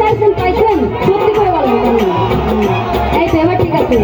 চাইছেন পাইছেন সত্যি করে বলেন। এই তো ঠিক আছে।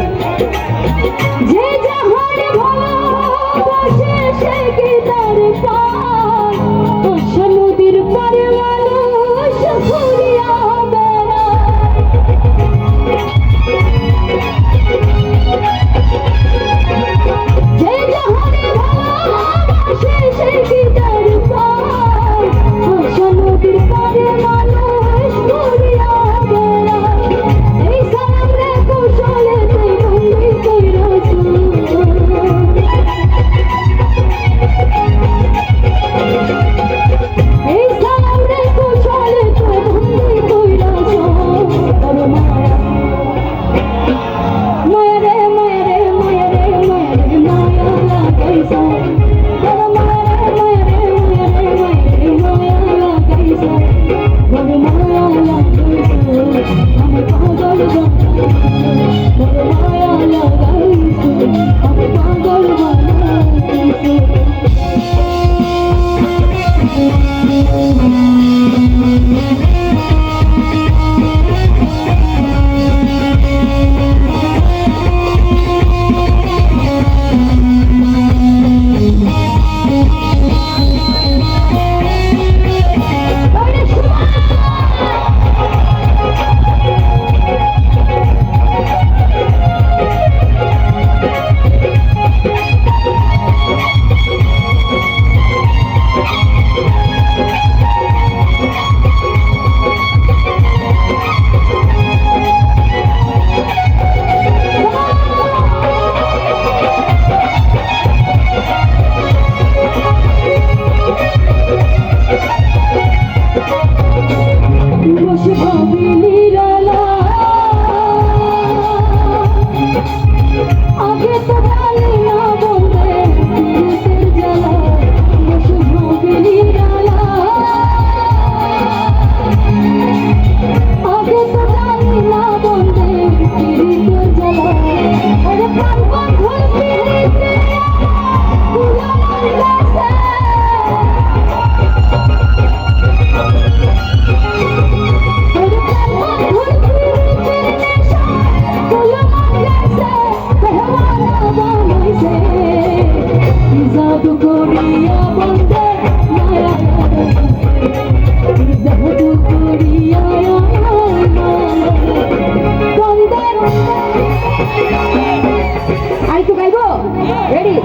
রেডি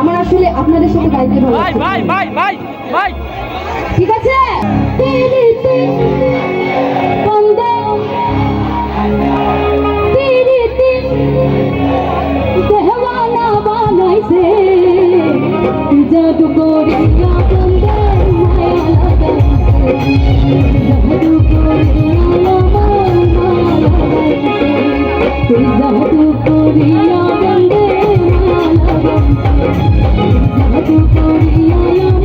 আমার আসলে আপনাদের সাথে গাইতে ভালো ভাই ভাই ভাই ভাই ঠিক আছে? জাদু করিয়া বন্দে মায়া মধু করিয়া